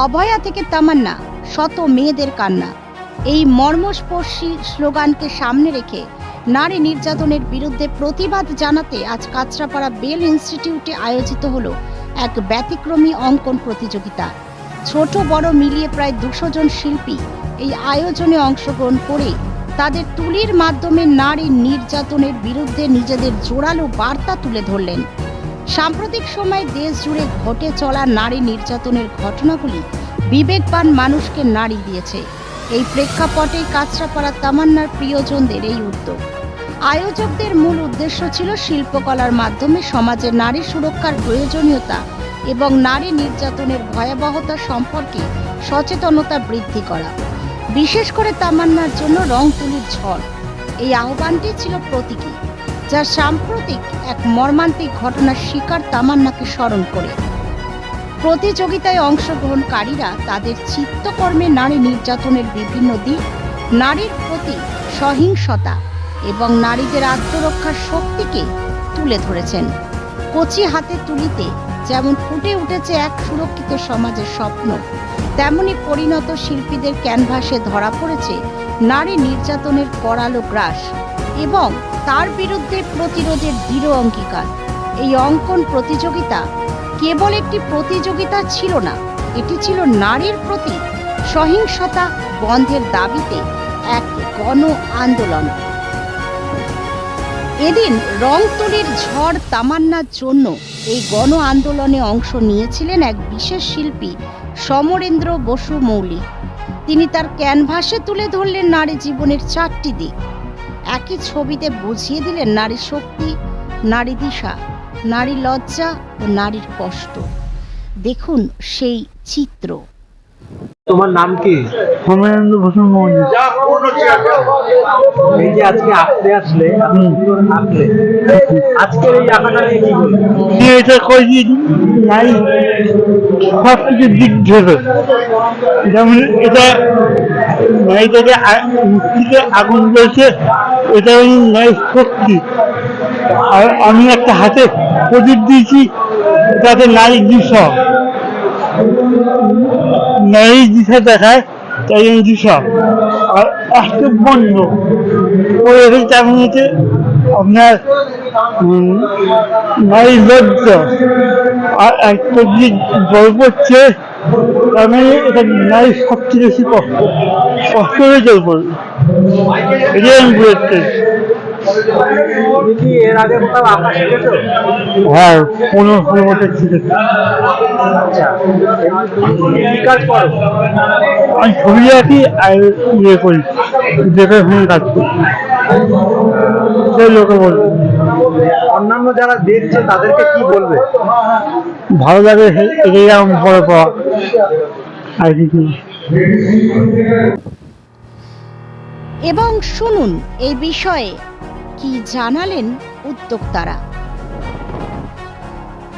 অভয়া থেকে তামান্না, শত মেয়েদের কান্না। এই মর্মস্পর্শী স্লোগানকে সামনে রেখে নারী নির্যাতনের বিরুদ্ধে প্রতিবাদ জানাতে আজ কাঁচরাপাড়া বেল ইনস্টিটিউটে আয়োজিত হল এক ব্যতিক্রমী অঙ্কন প্রতিযোগিতা। ছোট, বড় মিলিয়ে প্রায় দুশো জন শিল্পী এই আয়োজনে অংশগ্রহণ করে তাদের তুলির মাধ্যমে নারী নির্যাতনের বিরুদ্ধে নিজেদের জোরালো বার্তা তুলে ধরলেন। সাম্প্রতিক সময়ে দেশ জুড়ে ঘটে চলা নারী নির্যাতনের ঘটনাগুলি বিবেকবান মানুষকে নাড়ি দিয়েছে। এই প্রেক্ষাপটে কাঁচরাপাড়া তামান্নার প্রিয়জনদের এই উদ্যোগ। আয়োজকদের মূল উদ্দেশ্য ছিল শিল্পকলার মাধ্যমে সমাজে নারী সুরক্ষার প্রয়োজনীয়তা এবং নারী নির্যাতনের ভয়াবহতা সম্পর্কে সচেতনতা বৃদ্ধি করা। বিশেষ করে তামান্নার জন্য রং তুলির ঝড়। এই আহ্বানটি ছিল প্রতীকী। যা সাম্প্রতিক এক মর্মান্তিক ঘটনার শিকার তামান্নাকে স্মরণ করে। প্রতিযোগিতায় অংশগ্রহণকারীরা তাদের চিত্তকর্মে নারী নির্যাতনের বিভিন্ন দিক, নারীর প্রতি সহিংসতা এবং নারীদের আত্মরক্ষার শক্তিকে তুলে ধরেছেন। কচি হাতে তুলিতে যেমন ফুটে উঠেছে এক সুরক্ষিত সমাজের স্বপ্ন, তেমনি পরিণত শিল্পীদের ক্যানভাসে ধরা পড়েছে নারী নির্যাতনের করালো গ্রাস। এবং তার বিরুদ্ধে প্রতিরোধের দৃঢ় অঙ্গীকার। এই অঙ্কন প্রতিযোগিতা কেবল একটি প্রতিযোগিতা ছিল না, এটি ছিল নারীর প্রতি সহিংসতা বন্ধের দাবিতে এক গণ আন্দোলন এদিন রং ঝড় তামান্নার জন্য এই গণ আন্দোলনে অংশ নিয়েছিলেন এক বিশেষ শিল্পী সমরেন্দ্র বসু মৌলিক তিনি তার ক্যানভাসে তুলে ধরলেন নারী জীবনের চারটি দিক। একই ছবিতে বুঝিয়ে দিলেন নারী শক্তি, নারী দিশা নারী লজ্জা ও নারীর কষ্ট। দেখুন সেই চিত্র। তোমার নাম কি? সমরেন্দ্র বসু মন্দির এই যে আজকে আঁকতে আসলে আঁকলে আজকের এই আঁকাটা নিয়ে কি বলব এটা করেছি নাই। সব কিছু দিক ধরে। যেমন এটা মুক্তিতে আগুন জ্বলছে এটা হল নারীর শক্তি। আর আমি একটা হাতে প্রদীপ দিয়েছি তাতে নারী দিশা। নারী দিশা দেখায়, তাই জন্য দিশা। আর একটা ওই এখানে তেমন হচ্ছে আপনার নারী লজ্জা। আর একটা যে জল পড়ছে, তার মানে এটা নারীর সবচেয়ে বেশি কষ্ট কষ্ট হয়ে জল পড়বে এটাই আমি বুঝতে এর আগে কোথাও আঁকা শিখেছো হ্যাঁ পনেরো ষোলো বছর ছিল আচ্ছা এমনি তুমি কি কাজ করো আমি ছবি আঁকি আর ইয়ে করি দেখে শুনে কাজ করি। সেই লোকে বলবে অন্যান্য যারা দেখছে তাদেরকে কি বলবে? ভালো লাগে পাওয়া। আর কিছু এবং শুনুন এই বিষয়ে কি জানালেন উদ্যোক্তারা?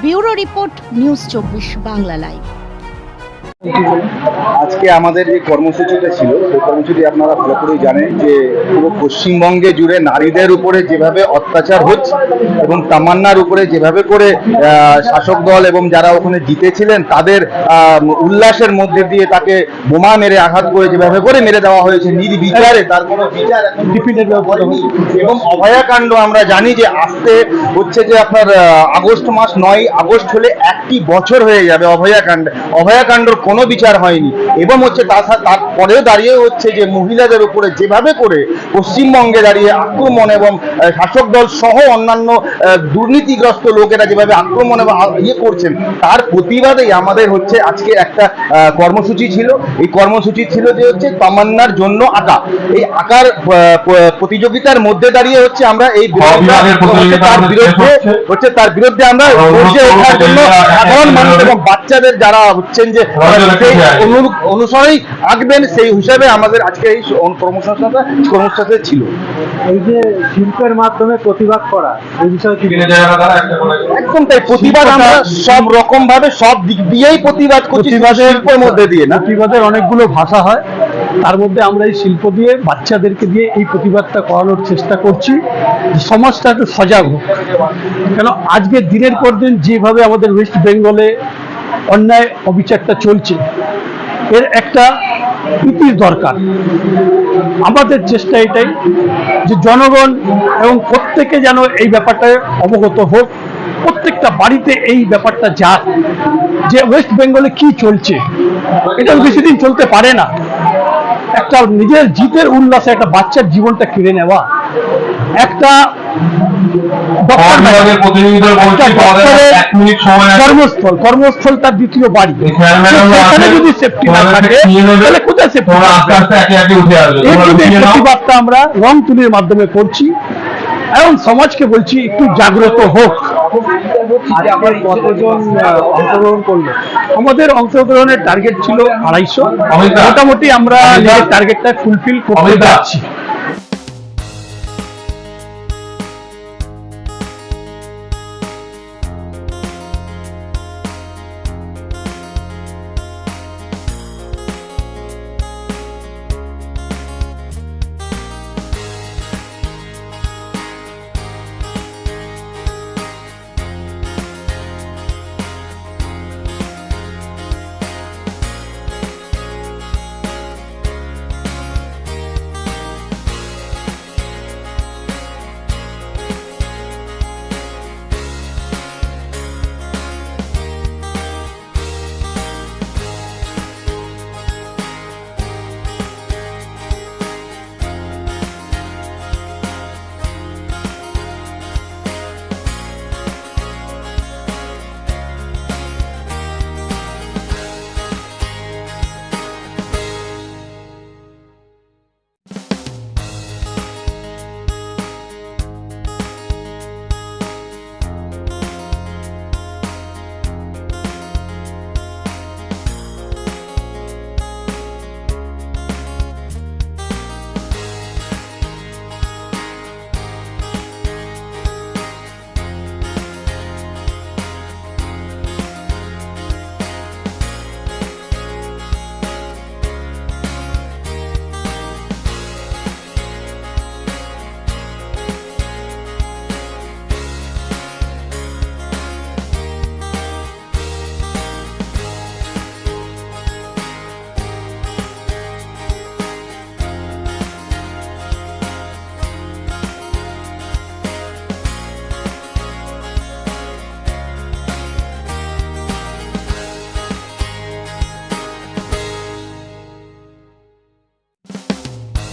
ব্যুরো রিপোর্ট নিউজ চব্বিশ বাংলা লাইভ। আজকে আমাদের যে কর্মসূচিটা ছিল সেই কর্মসূচি আপনারা ভালো করেই জানেন যে পুরো পশ্চিমবঙ্গে জুড়ে নারীদের উপরে যেভাবে অত্যাচার হচ্ছে এবং তামান্নার উপরে যেভাবে করে শাসক দল এবং যারা ওখানে জিতেছিলেন তাদের উল্লাসের মধ্যে দিয়ে তাকে বোমা মেরে আঘাত করে যেভাবে করে মেরে দেওয়া হয়েছে নির্বিচারে তার কোনো বিচার এবং অভয়াকাণ্ড আমরা জানি যে আসতে হচ্ছে যে আপনার আগস্ট মাস নয় আগস্ট হলে একটি বছর হয়ে যাবে অভয়াকাণ্ড। অভয়াকাণ্ডর কোনো বিচার হয়নি। এবং হচ্ছে তার তারপরেও দাঁড়িয়ে হচ্ছে যে মহিলাদের উপরে যেভাবে করে পশ্চিমবঙ্গে দাঁড়িয়ে আক্রমণ এবং শাসক দল সহ অন্যান্য দুর্নীতিগ্রস্ত লোকেরা যেভাবে আক্রমণ এবং ইয়ে করছেন তার প্রতিবাদেই আমাদের হচ্ছে আজকে একটা কর্মসূচি ছিল এই কর্মসূচি ছিল যে হচ্ছে তামান্নার জন্য আঁকা এই আঁকার প্রতিযোগিতার মধ্যে দাঁড়িয়ে হচ্ছে আমরা এই তার বিরুদ্ধে হচ্ছে। তার বিরুদ্ধে আমরা ওঠার জন্য সাধারণ মানুষ এবং বাচ্চাদের যারা হচ্ছেন যে রজনী সেই পূজা। অনু- অনুসরণেই আঁকবেন সেই হিসাবে আমাদের আজকে এই কর্মসংস্থাটা কর্মসংস্থা ছিল। এই যে শিল্পের মাধ্যমে প্রতিবাদ করা এই বিষয়ে কি একদম তাই প্রতিবাদ আমরা সব রকম ভাবে সব দিক দিয়েই প্রতিবাদ করছি শিল্পের মধ্যে দিয়ে না। প্রতিবাদের অনেকগুলো ভাষা হয় তার মধ্যে আমরা এই শিল্প দিয়ে বাচ্চাদেরকে দিয়ে এই প্রতিবাদটা করানোর চেষ্টা করছি। সমাজটা একটু সজাগ হোক। কেন আজকে দিনের পর দিন যেভাবে আমাদের ওয়েস্ট বেঙ্গলে অন্যায় অবিচারটা চলছে এর একটা ইতির দরকার। আমাদের চেষ্টা এটাই যে জনগণ এবং প্রত্যেকে যেন এই ব্যাপারটায় অবগত হোক, প্রত্যেকটা বাড়িতে এই ব্যাপারটা যাক, যে ওয়েস্ট বেঙ্গলে কি চলছে। এটা বেশি দিন চলতে পারে না। একটা নিজের জিতের উল্লাসে একটা বাচ্চার জীবনটা কেড়ে নেওয়া। একটা কর্মস্থল কর্মস্থল তার দ্বিতীয় বাড়ি। সেখানে যদি সেফটি না থাকে তাহলে কোথায় সেফটি। প্রতিবাদটা আমরা রং তুলির মাধ্যমে করছি। এবং সমাজকে বলছি একটু জাগ্রত হোক। অংশগ্রহণ করল? আমাদের অংশগ্রহণের টার্গেট ছিল আড়াইশো। মোটামুটি আমরা টার্গেটটা ফুলফিল করতে পারছি